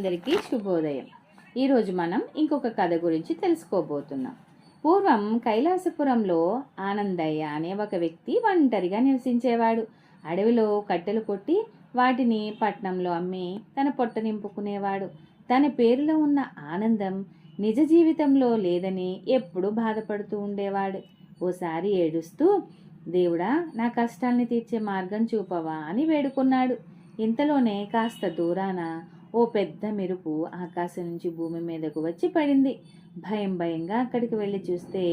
అందరికీ శుభోదయం. ఈరోజు మనం ఇంకొక కథ గురించి తెలుసుకోబోతున్నాం. పూర్వం కైలాసపురంలో ఆనందయ్య అనే ఒక వ్యక్తి ఒంటరిగా నివసించేవాడు. అడవిలో కట్టెలు కొట్టి వాటిని పట్నంలో అమ్మి తన పొట్ట నింపుకునేవాడు. తన పేరులో ఉన్న ఆనందం నిజ జీవితంలో లేదని ఎప్పుడూ బాధపడుతూ ఉండేవాడు. ఓసారి ఏడుస్తూ దేవుడా నా కష్టాల్ని తీర్చే మార్గం చూపవా? అని వేడుకున్నాడు. ఇంతలోనే కాస్త దూరాన ఓ పెద్ద మెరుపు ఆకాశం నుంచి భూమి మీదకు వచ్చి పడింది. భయం భయంగా అక్కడికి వెళ్ళి చూస్తే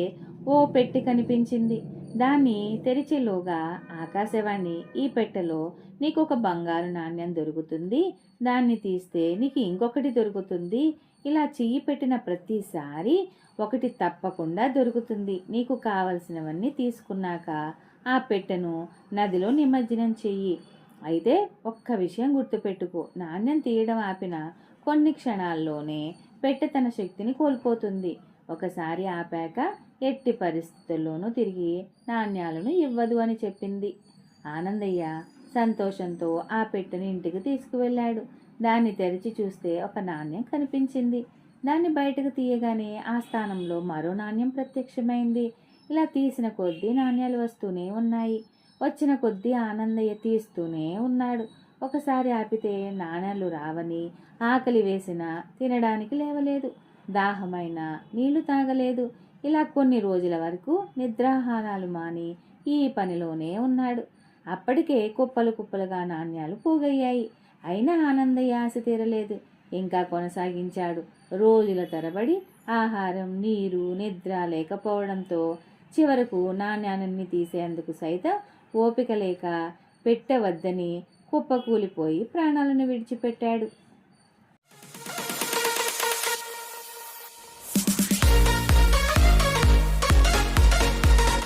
ఓ పెట్టి కనిపించింది. దాన్ని తెరిచేలోగా ఆకాశవాణి ఈ పెట్టెలో నీకు ఒక బంగారు నాణ్యం దొరుకుతుంది. దాన్ని తీస్తే నీకు ఇంకొకటి దొరుకుతుంది. ఇలా చెయ్యి పెట్టిన ప్రతిసారి ఒకటి తప్పకుండా దొరుకుతుంది. నీకు కావలసినవన్నీ తీసుకున్నాక ఆ పెట్టెను నదిలో నిమజ్జనం చెయ్యి. అయితే ఒక్క విషయం గుర్తుపెట్టుకో. నాణ్యం తీయడం ఆపిన కొన్ని క్షణాల్లోనే పెట్టె తన శక్తిని కోల్పోతుంది. ఒకసారి ఆపాక ఎట్టి పరిస్థితుల్లోనూ తిరిగి నాణ్యాలను ఇవ్వదు అని చెప్పింది. ఆనందయ్య సంతోషంతో ఆ పెట్టెని ఇంటికి తీసుకువెళ్ళాడు. దాన్ని తెరిచి చూస్తే ఒక నాణ్యం కనిపించింది. దాన్ని బయటకు తీయగానే ఆ స్థానంలో మరో నాణ్యం ప్రత్యక్షమైంది. ఇలా తీసిన కొద్దీ నాణ్యాలు వస్తూనే ఉన్నాయి. వచ్చిన కొద్దీ ఆనందయ్య తీస్తూనే ఉన్నాడు. ఒకసారి ఆపితే నాణేలు రావని ఆకలి వేసినా తినడానికి లేవలేదు. దాహమైన నీళ్ళు తాగలేదు. ఇలా కొన్ని రోజుల వరకు నిద్రాహారాలు మాని ఈ పనిలోనే ఉన్నాడు. అప్పటికే కుప్పలు కుప్పలుగా నాణ్యాలు పోగయ్యాయి. అయినా ఆనందయ్య ఆశ తీరలేదు. ఇంకా కొనసాగించాడు. రోజుల తరబడి ఆహారం నీరు నిద్ర లేకపోవడంతో చివరకు నాణ్యాన్ని తీసేందుకు సైతం ఓపిక లేక పెట్టవద్దని కుప్పకూలిపోయి ప్రాణాలను విడిచిపెట్టాడు.